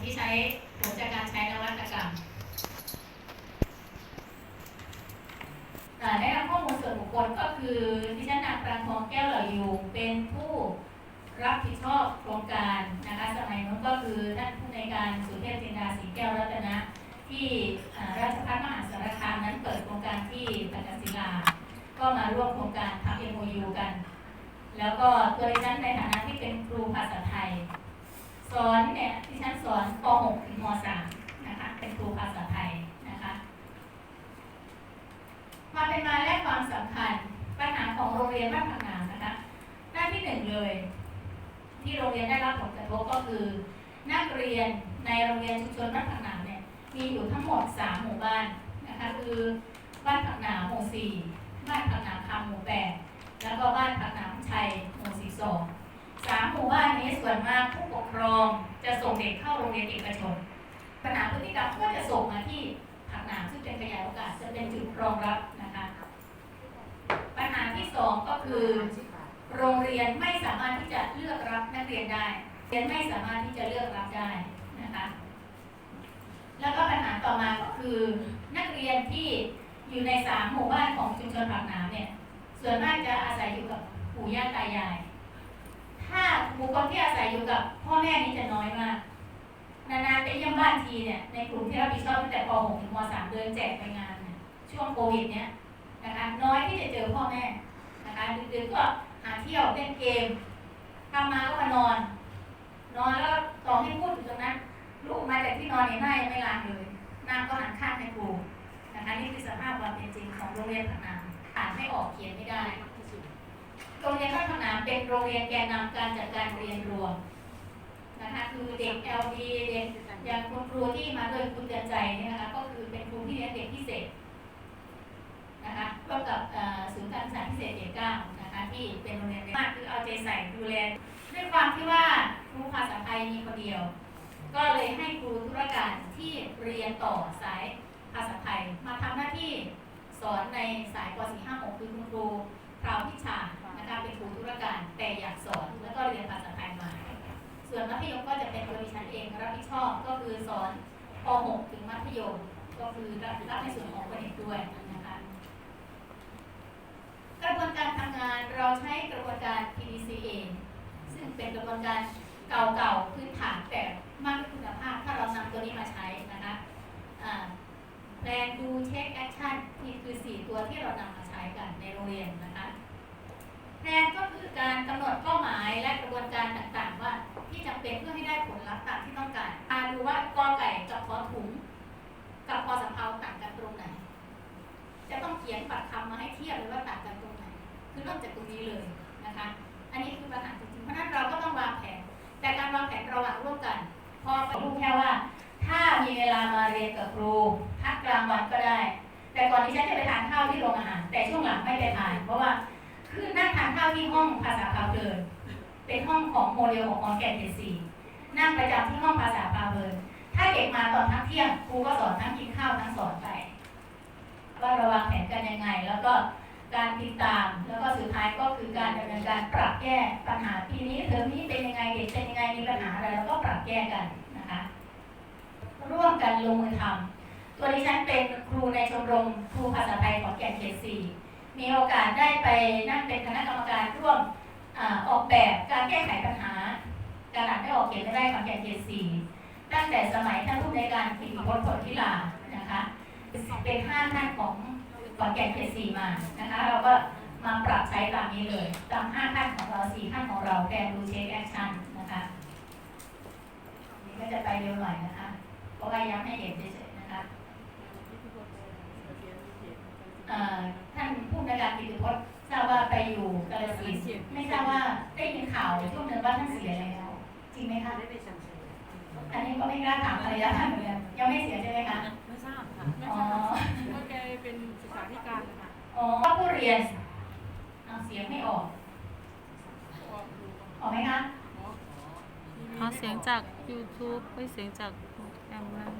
ที่ใช้ผลจากการใช้นวัตกรรมอ่าได้รับข้อมูลส่วนบุคคลก็คือดิฉันนางปรางทองแก้วเหล่าอยู่เป็นผู้รับผิดชอบโครงการนะคะสมัยนู้นก็คือท่านผู้ในการสุเทพจินดาสีแก้วรัตนะ ที่ราชภัฏมหาสารคามนั้นเปิดโครงการที่ตากศิลา ก็มาร่วมโครงการทำ MOU กัน แล้วก็ตัวดิฉันในฐานะที่เป็นครูภาษาไทย อนเนี่ยดิฉันสอนป .6 ถึงม .3 นะคะ เป็นครูภาษาไทยนะคะมาเป็นมาและความสำคัญปัญหาของโรงเรียนบ้านผักหนามนะคะ หน้าที่หนึ่งเลย ที่โรงเรียนได้รับผลกระทบก็คือ นักเรียนในโรงเรียนชุมชนบ้านผักหนามเนี่ยมีอยู่ทั้งหมด 3 หมู่บ้านนะคะคือบ้านผักหนามหมู่ 4 บ้านผักหนามคำหมู่ 8 แล้วก็บ้านผักหนามชัยหมู่ 42สามหมู่บ้านนี้ส่วนมากผู้ เด็กเข้าโรงเรียนเอกชน ปัญหาพฤติกรรมก็จะส่งมาที่ผักหนามซึ่งเป็นขยายโอกาสจะเป็นจุดรองรับนะคะปัญหาที่สองก็คือ โรงเรียนไม่สามารถที่จะเลือกรับนักเรียนได้เรียนไม่สามารถที่จะเลือกรับได้นะคะแล้วก็ปัญหาต่อมาก็คือ นักเรียนที่อยู่ในสามหมู่บ้านของชุมชนผักหนามเนี่ยส่วนมากจะอาศัยอยู่กับปู่ย่าตายาย ถ้าบุคคลที่อาศัยอยู่กับพ่อแม่นี่จะน้อยมาก นานๆไปเยี่ยมบ้านทีเนี่ยในกลุ่มที่รับผิดชอบตั้งแต่ป .6 ถึงม .3 เดินแจกไปงานเนี่ยช่วงโควิดเนี่ยนะคะน้อยที่จะเจอพ่อแม่นะคะดึกๆก็หาเที่ยวเล่นเกมทำมาก็มานอน นอนแล้วต่อให้พูดอยู่ตรงนั้นลูกมาจากที่นอนเนี่ยหน้ายังไม่ล้างเลยหน้าก็หันข้างให้ครูนะคะนี่คือสภาพความเป็นจริงของโรงเรียนผักน้ำอ่านไม่ออกเขียนไม่ได้ รงเรียนบ้านผักน้ำเป็นโรงเรียนแกนนำการจัดการเรียนรวมนะคะคือเด็ก LD เด็กอย่างคุณครูที่มาด้วยคุณเตือนใจเนี่ยนะคะก็คือเป็นครูที่เรียนเด็กพิเศษนะคะร่วมกับศูนย์การศึกษาพิเศษเอกเก้านะคะที่เป็นโรงเรียนมากคือเอาใจใส่ดูแลด้วยความที่ว่าครูภาษาไทยมีคนเดียว ก็เลยให้ครูธุรการที่เรียนต่อสายภาษาไทยมาทำหน้าที่สอนในสายป .4 5 6 คือคุณครูพราวพิชา ธยมก็จะเป็นตัวดิฉันเองรับผิดชอบก็คือสอนป .6 ถึงมัธยม ก็คือรับรับในส่วนของประเด็นด้วยนะคะกระบวนการทำงานเราใช้กระบวนการ PDCA ซึ่งเป็นกระบวนการเก่าๆพื้นฐานแต่มากคุณภาพถ้าเรานำตัวนี้มาใช้นะคะแพลนดูเช็คแอคชั่นนี่คือ 4 ตัวที่เรานำมาใช้กันในโรงเรียนนะคะ แพลนก็คือการกำหนดเป้าหมายและกระบวนการต่างๆ ว่าที่จำเป็นเพื่อให้ได้ผลลัพธ์ตามที่ต้องการมาดูว่ากอไก่กับขอถุง กับพอสำเภาต่างกันตรงไหน จะต้องเขียนปัดคำมาให้เทียบเลยว่าต่างกันตรงไหน คือเริ่มจากตรงนี้เลยนะคะ อันนี้คือปัญหาจริงๆเพราะนั้นเราก็ต้องวางแผน แต่การวางแผนเราวางร่วมกัน พอรู้แค่ว่า ถ้ามีเวลามาเรียนกับครูพักกลางวันก็ได้ แต่ก่อนที่ฉันจะไปทานข้าวที่โรงอาหารแต่ช่วงหลังไม่ไปทานเพราะว่า คือนั่งทานข้าวที่ห้องภาษาพาเพลินเป็นห้องของโมเดลของออนแกนเจซีนั่งประจำที่ห้องภาษาพาเพลินถ้าเด็กมาตอนพักเที่ยงครูก็สอนทั้งกินข้าวทั้งสอนไปว่าราวางแผนกันยังไง แล้วก็การติดตาม แล้วก็สุดท้ายก็คือการดำเนินการปรับแก้ปัญหาปีนี้เทอมนี้เป็นยังไงเด็กเป็นยังไงมีปัญหาอะไรแล้วก็ปรับแก้กันนะคะ ร่วมกันลงมือทำตัวดิฉันเป็นครูในชมรมครูภาษาไทยของแก่นเขตสี่ มีโอกาสได้ไปนั่งเป็นคณะกรรมการร่วมอออกแบบการแก้ไขปัญหาการอ่านไม่ออกเขียนไม่ได้ของแก่นเขตสี่ตั้งแต่สมัยท่านผู้ในการกิติพจน์ผลทิลานะคะเป็นห้าท่านของขอนแก่นเขตสี่มานะคะ เราก็มาปรับใช้ตามนี้เลยตามห้าท่านของเราสี่ท่านของเราแทนดูเช็คแอคชั่นนะคะนี่ก็จะไปเร็วหน่อยนะคะ เพราะว่าย้ำให้เห็นเฉยๆนะคะเอ่อท่านผู้ในวย การกิติพจน์ทราบว่าไปอยู่กาฬสินธุ์ไม่ทราบว่าได้ยินข่าวช่วงหนึ่งว่าท่านเสียแล้ว จริงไหมคะได้ไปชันเชิญอันนี้ก็ไม่กล้าถามภรรยาท่านเหมือนกันยังไม่เสียใช่ไหมคะไม่ทราบค่ะอ๋อเพราะแกเป็นศึกษาธิการนะคะอ๋อผู้เรียนเอาเสียงไม่ออกออกไหมคะเอาเสียงจาก YouTube ไม่เสียงจากโปรแกรมนั้น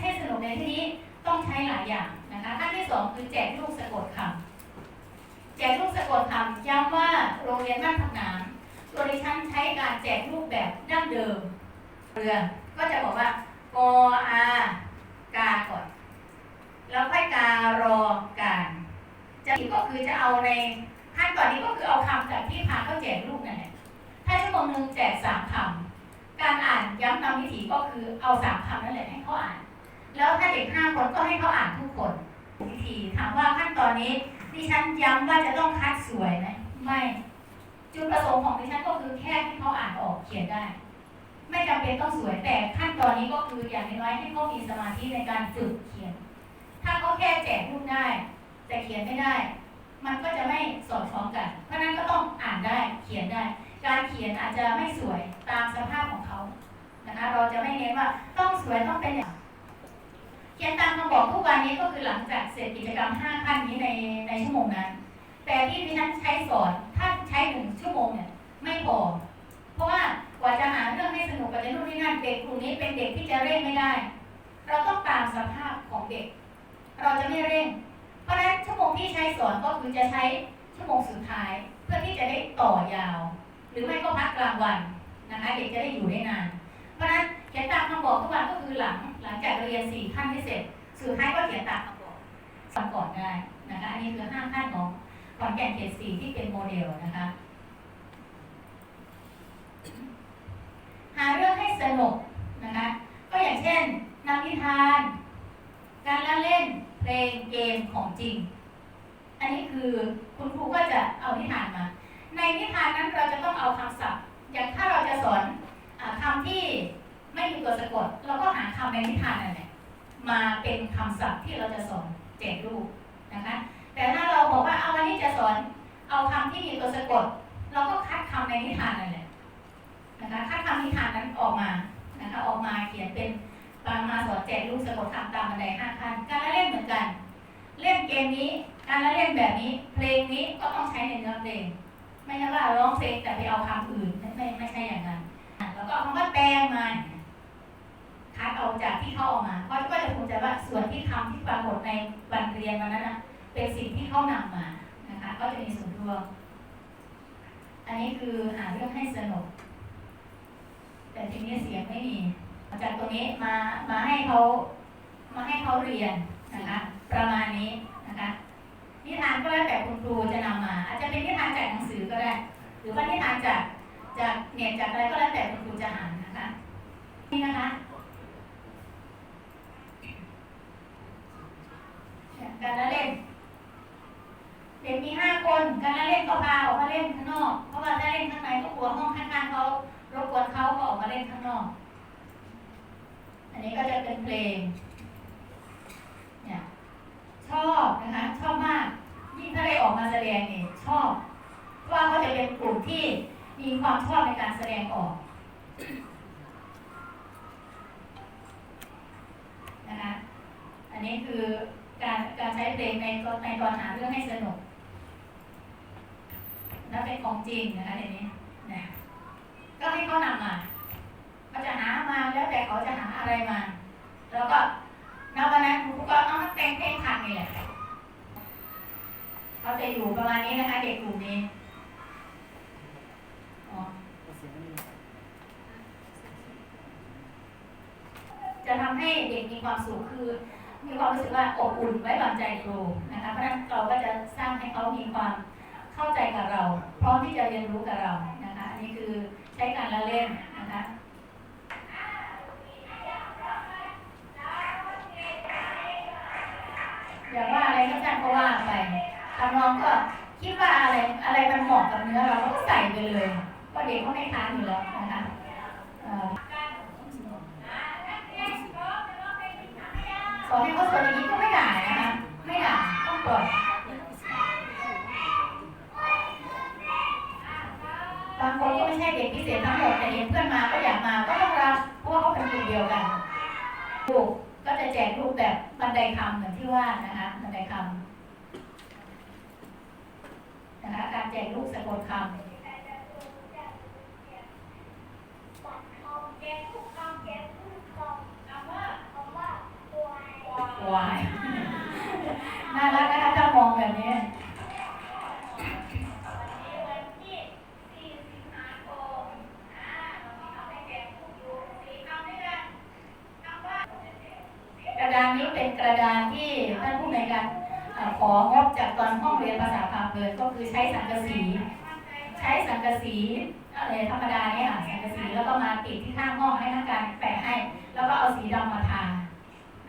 ให้สนุกในที่นี้ต้องใช้หลายอย่างนะคะขั้นที่สองคือแจกลูกสะกดคำแจกลูกสะกดคำย้ำว่าโรงเรียนบ้านผักนามตัวดิฉันใช้การแจกลูกแบบดั้งเดิมเรือก็จะบอกว่ากอากาก่อนแล้วค่อยการอการจะก็คือจะเอาในขั้นตอนนี้ก็คือเอาคำจากที่พาเขาแจกลูกนั่นแหละถ้าชั่วโมงหนึ่งแจกสามคำการอ่านย้ำนำวิถีก็คือเอาสามคำนั่นแหละให้เขาอ่าน แล้วถ้าเด็กห้าคนก็ให้เขาอ่านทุกคนวิธีถามว่าขั้นตอนนี้ดิฉันย้ำว่าจะต้องคัดสวยไหมไม่ จุดประสงค์ของดิฉันก็คือแค่ให้เขาอ่านออกเขียนได้ ไม่จำเป็นต้องสวยแต่ขั้นตอนนี้ก็คืออย่างน้อยๆให้เขามีสมาธิในการฝึกเขียน ถ้าเขาแค่แจกรูปได้ แต่เขียนไม่ได้ มันก็จะไม่สอดคล้องกัน เพราะนั้นก็ต้องอ่านได้เขียนได้ การเขียนอาจจะไม่สวยตามสภาพของเขานะคะเราจะไม่เน้นว่าต้องสวยต้องเป็นอย่าง เขียนตามคำบอกทุกวันนี้ก็คือหลังจากเสร็จกิจกรรม 5 ขั้นนี้ในในชั่วโมงนั้น แต่ที่ดิฉันใช้สอนถ้าใช้หนึ่งชั่วโมงเนี่ยไม่พอ เพราะว่ากว่าจะหาเรื่องให้สนุกกว่าจะนู่นนี่นั่นเด็กกลุ่มนี้เป็นเด็กที่จะเร่งไม่ได้ เราต้องตามสภาพของเด็ก เราจะไม่เร่ง เพราะฉะนั้นชั่วโมงที่ใช้สอนก็คือจะใช้ชั่วโมงสุดท้าย เพื่อที่จะได้ต่อยาว หรือไม่ก็พักกลางวันนะคะเด็กจะได้อยู่ได้น ลังหลังจากเรียนสี่ขั้นที่เสร็จ สุดท้ายก็เขียนตามคำบอกฟังก่อนได้นะคะ อันนี้คือห้าขั้นของขอนแก่นเขตสี่ที่เป็นโมเดลนะคะ หาเรื่องให้สนุกนะคะ ก็อย่างเช่นนำนิทาน การละเล่นเพลงเกมของจริง อันนี้คือคุณครูก็จะเอานิทานมา ในนิทานนั้นเราจะต้องเอาคำศัพท์ อย่างถ้าเราจะสอนอคำที่ ไม่มีตัวสะกด เราก็หาคำในนิทานนั่นแหละมาเป็นคำศัพท์ที่เราจะสอนแจกลูกนะคะ แต่ถ้าเราบอกว่าเอาวันนี้จะสอนเอาคำที่มีตัวสะกด เราก็คัดคำในนิทานนั่นแหละนะคะคัดคำนิทานนั้นออกมานะคะ ออกมาเขียนเป็นตามมาสอนแจกลูกสะกดคำตามบันไดห้าขั้นการละเล่นเหมือนกัน เล่นเกมนี้การละเล่นแบบนี้ เพลงนี้ก็ต้องใช้ในเนื้อเพลงไม่ใช่ว่าร้องเพลงแต่ไปเอาคำอื่นไม่ไม่ใช่อย่างนั้นแล้วก็เอาคำว่าแปลงมา คัดเอาจากที่เขาเออกมา เพราะก็จะภูมิใจว่าส่วนที่คำที่ปรากฏในวันเรียนวันนั้นนะเป็นสิ่งที่เขานำมานะคะ ก็จะมีส่วนรวม อันนี้คือหาเรื่องให้สนุก แต่ทีนี้เสียงไม่มีจากตรงนี้มามาให้เขามาให้เขาเรียนนะคะ ประมาณนี้นะคะนิทานก็แล้วแต่คุณครูจะนำมา อาจจะเป็นนิทานจากหนังสือก็ได้ หรือว่านิทานจากจากเน็ตจากอะไรก็แล้วแต่คุณครูจะหานะคะ นี่นะคะเนี่ย การละเล่น เด็กมีห้าคนการละเล่นก็พาออกมาเล่นข้างนอก เพราะว่าถ้าเล่นข้างในก็กลัวห้องข้างๆเขารบกวนเขาก็ออกมาเล่นข้างนอก อันนี้ก็จะเป็นเพลงเนี่ยชอบนะคะชอบมากยิ่งถ้าได้ออกมาแสดงเนี่ยชอบ เพราะว่าเขาจะเป็นกลุ่มที่มีความชอบในการแสดงออกนะคะอันนี้คือ การการใช้เพลงในตอนในตอนหาเรื่องให้สนุกและเป็นของจริงนะคะเดี๋ยวนี้นะก็ให้เขานำมาเขาจะหามาแล้วแต่เขาจะหาอะไรมา แล้วก็ณวันนั้นครูก็เอามาแต่งเพลงขังนี่แหละเขาจะอยู่ประมาณนี้นะคะ เด็กกลุ่มนี้จะทำให้เด็กมีความสุขคือ มีความรู้สึกว่าอบอุ่นไว้วางใจครูนะคะเพราะฉะนั้นเราก็จะสร้างให้เขามีความเข้าใจกับเรา พร้อมที่จะเรียนรู้กับเรานะคะอันนี้คือใช้การละเล่นนะคะอย่าว่าอะไรก็ช่างก็ว่าไปทำนองก็คิดว่าอะไรอะไรมันเหมาะกับเนื้อเราก็ใส่ไปเลยเพราะเด็กเขาไม่ค้านอยู่แล้วนะคะเอ่อ สอนให้เขาสอนอย่างนี้ก็ไม่ด่านะคะไม่ด่าต้องปล่อยบางคนก็ไม่ใช่เด็กพิเศษทั้งหมดแต่เห็นเพื่อนมาก็อยากมาก็ต้องรับเพราะว่าเขาเป็นกลุ่มเดียวกันลูกก็จะแจกรูปแบบบันไดคำเหมือนที่ว่านะคะบันไดคำนะคะการแจกรูปสะกดคำ วายน่ารักนะคะถ้ามองแบบนี้กระดานนี้เป็นกระดานที่ท่านผู้ในการเอ่อของบจากตอนห้องเรียนภาษาพามเลยก็คือใช้สังกะสี ใช้สังกะสีอะไรธรรมดาเนี่ยค่ะสังกะสีแล้วก็มาติดที่ข้างห้องให้นักการแปะให้ แล้วก็เอาสีดำมาทา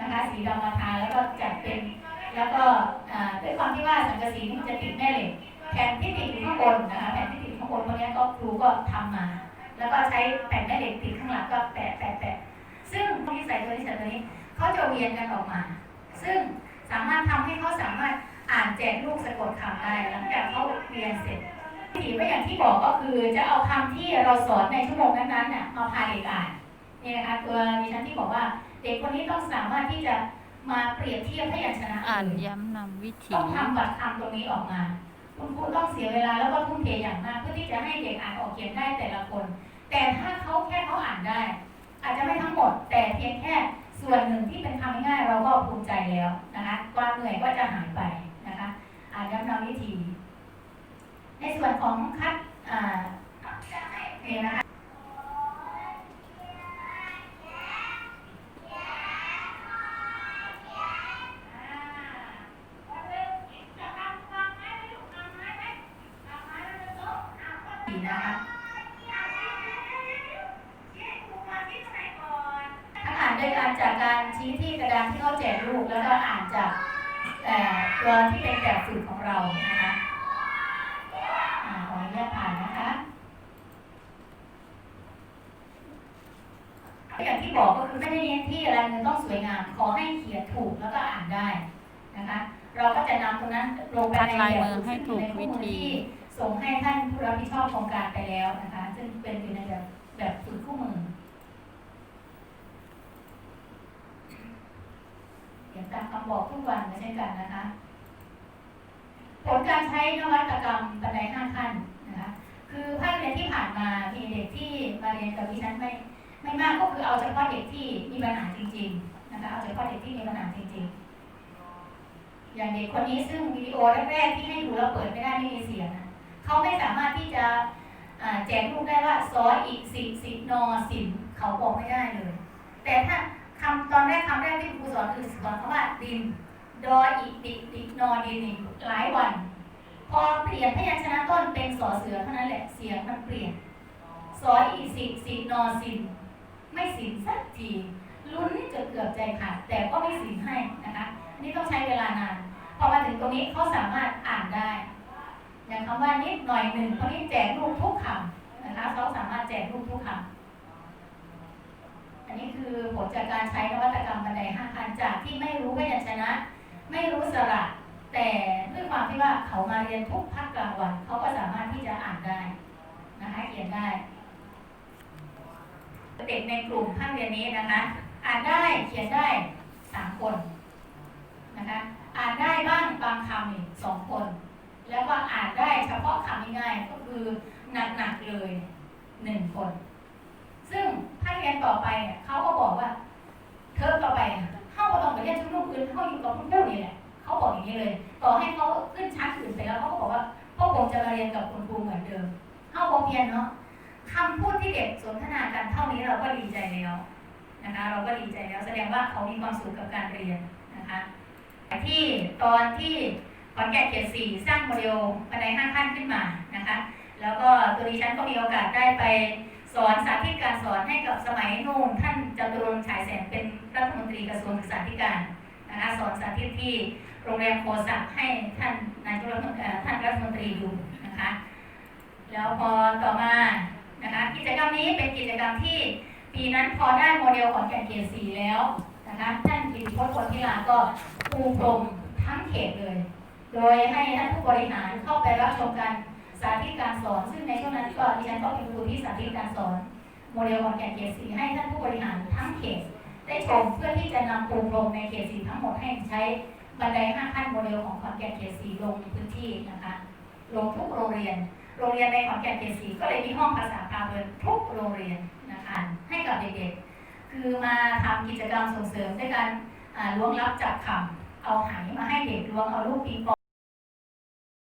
นะคะ สีดำมาทาแล้วก็จัดเป็น แล้วก็ด้วยความที่ว่าสังกะสีนี่มันจะติดแม่เหล็กแผ่นที่ติดอยู่ข้างบนนะคะแผ่นที่ติดข้างบนพวกนี้ก็ครูก็ทำมา แล้วก็ใช้แผ่นแม่เหล็กติดข้างหลังก็แปะแปะแปะซึ่งที่ใส่ตัวนี้ใส่ตัวนี้เขาจะเวียนกันออกมา ซึ่งสามารถทำให้เขาสามารถอ่านแจกลูกสะกดคำได้หลังจากเขาเรียนเสร็จทีก็อย่างที่บอกก็คือจะเอาคำที่เราสอนในชั่วโมงนั้นๆน่ะมาพาเด็กอ่านนี่นะคะตัวดิฉันที่บอกว่า เด็กคนนี้ต้องสามารถที่จะมาเปรียบเทียบพยัญชนะอ่านเลยย้ำนำวิถีต้องทำบัตรคำตรงนี้ออกมา คุณครูต้องเสียเวลาแล้วก็ทุ่มเทอย่างมากเพื่อที่จะให้เด็กอ่านออกเขียนได้แต่ละคน แต่ถ้าเขาแค่เขาอ่านได้ อาจจะไม่ทั้งหมด แต่เพียงแค่ส่วนหนึ่งที่เป็นคำง่ายๆเราก็ภูมิใจแล้วนะคะความเหนื่อยก็จะหายไปนะคะ อ่านย้ำนำวิธีในส่วนของคัดอ่าเนี่ยนะคะ ยการจากการชี้ที่กระดานที่เขาแจกลูกแล้วก็อ่านจากเอ่อตัวที่เป็นแบบฝึกของเรานะคะอ่าขออนุญาตผ่านนะคะอย่างที่บอกก็คือไม่ได้เน้นที่อะไรเงินต้องสวยงาม ขอให้เขียนถูกแล้วก็อ่านได้นะคะ เราก็จะนำตรงนั้นลงไปคัดในลายแบบมือฝึกให้ซึ่งอยู่ถูกในวิคู่มือธีที่ส่งให้ท่านผู้รับผิดชอบโครงการไปแล้วนะคะ ซึ่งเป็นอยู่ในแบบแบบฝึกคู่มือามคำบอกทุกวันไม่ใช่กันนะคะ ผลการใช้นวัตกรรมบันไดห้าขั้นนะคะ คือภาคเรียนที่ผ่านมามีเด็กที่มาเรียนกับดิฉันไม่ไม่มากก็คือเอาเฉพาะเด็กที่มีปัญหาจริง ๆ นะคะ เอาเฉพาะเด็กที่มีปัญหาจริง ๆ อย่างเด็กคนนี้ซึ่งวิดีโอแรกๆที่ให้ดูแล้วเปิดไม่ได้ไม่มีเสียงเขาไม่สามารถที่จะแจกลูกได้ว่าซออีกสิสินอสินเขาบอกไม่ได้เลย แต่ถ้า คำตอนแรกคำแรกที่ครูสอนคือสอนคำว่าดิน ดออีดิดินอดินนี่หลายวัน พอเปลี่ยนพยัญชนะต้นเป็นสอเสือเท่านั้นแหละเสียงมันเปลี่ยนซออีสิสินอสิน ไม่สินสักทีลุ้นจนเกือบใจขาดแต่ก็ไม่สินให้นะคะอันนี่ต้องใช้เวลานานพอมาถึงตรงนี้เขาสามารถอ่านได้ อย่างคำว่านิดหน่อยหนึ่งคนนี้แจกลูกทุกคำนะคะเขาสามารถแจกลูกทุกคำ อันนี้คือผลจากการใช้นวัตกรรมบันไดห้าคันจากที่ไม่รู้พยัญชนะ ไม่รู้สระ แต่ด้วยความที่ว่าเขามาเรียนทุกภาคกลางวันเขาก็สามารถที่จะอ่านได้นะคะเขียนได้เด็กในกลุ่มภาคเรียนนี้นะคะ อ่านได้เขียนได้สามคนนะคะ อ่านได้บ้างบางคำนี่สองคน แล้วก็อ่านได้เฉพาะคำง่ายๆก็คือหนักๆเลยหนึ่งคน เรียนต่อไปเนี่ยเขาก็บอกว่า เทอมต่อไปเนี่ยเข้ามาต้องไปเรียนชุมนุมอื่นเข้าอยู่กับคุณครูนี่แหละเขาบอกอย่างนี้เลย ต่อให้เขาขึ้นชั้นอื่นไปแล้วเขาก็บอกว่าพวกผมจะมาเรียนกับคุณครูเหมือนเดิมเข้าโรงเรียนเนาะคำพูดที่เด็กสนทนากันเท่านี้เราก็ดีใจแล้วนะคะ เราก็ดีใจแล้วแสดงว่าเขามีความสุขกับการเรียนนะคะที่ตอนที่ขอนแก่นเขตสี่สร้างโมเดลบันไดห้าขั้นขึ้นมานะคะ แล้วก็ตัวดิฉันก็มีโอกาสได้ไป สอนสาธิตการสอนให้กับสมัยนู่นท่านจตุรงค์ฉายแสงเป็นรัฐมนตรีกระทรวงศึกษาธิการนะคะสอนสาธิตที่โรงแรมโคสักให้ท่านนายกรัฐมนตรีเอ่อท่านรัฐมนตรีดูนะคะแล้วพอต่อมานะคะกิจกรรมนี้เป็นกิจกรรมที่ปีนั้นพอได้โมเดลขอนแก่นเขตสีแล้วนะคะท่านกิติพจน์คนทิลาก็ปูพรมทั้งเขตเลย โดยให้ท่านผู้บริหารเข้าไปรับชมการ สาธิตการสอน ซึ่งในช่วงนั้นก็ดิฉันก็เป็นครูที่สาธิตการสอนโมเดลขอนแก่นเขตสีให้ท่านผู้บริหารทั้งเขตได้ชมเพื่อที่จะนำปูพรมในเขตสีทั้งหมดให้ใช้บันไดห้าขั้นโมเดลของขอนแก่นเขตสีลงพื้นที่นะคะลงทุกโรงเรียน โรงเรียนในขอนแก่นเขตสีก็เลยมีห้องภาษาพาเพลินทุกโรงเรียนนะคะให้กับเด็กๆ คือมาทำกิจกรรมส่งเสริมด้วยการล้วงลับจับคำเอาไหมาให้เด็กล้วงเอาลูกปิงปอง